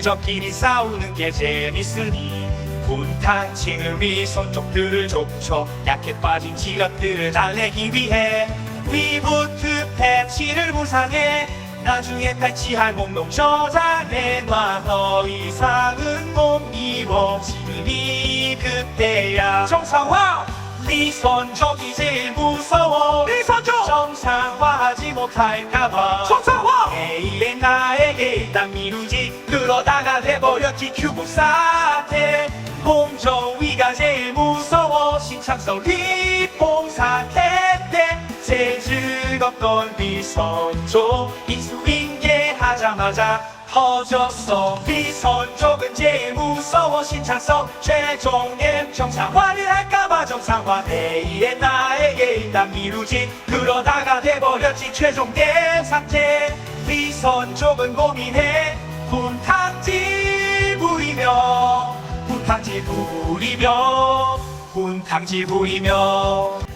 그저끼리 싸우는 게 재밌으니 분탕 지음이 손쪽들을 좁혀 약해 빠진 지갑들을 달래기 위해 위부트 패치를 무상해. 나중에 패치할 몸통 저장해 놔 더 이상은 못 입어 지금이 그때야. 정상화! 리선적이 제일 무서워. 리선적! 정상화하지 못할까봐. 정상화 내일의 나에게 일단 미루지. 그러다가 돼버렸지 큐브 사태. 홍정위가 제일 무서워. 신창성 리봉 사태 때 제일 즐겁던 리선조. 이수인계 하자마자 터졌어. 리선족은 제일 무서워. 신창성 최종 M 정상화를 할까봐 정상화. 내일의 나에게 일단 미루지. 그러다가 돼버렸지 최종 M 상태 리선족은 고민해. 분탕지 부리며 분탕지 부리며 분탕지 부리며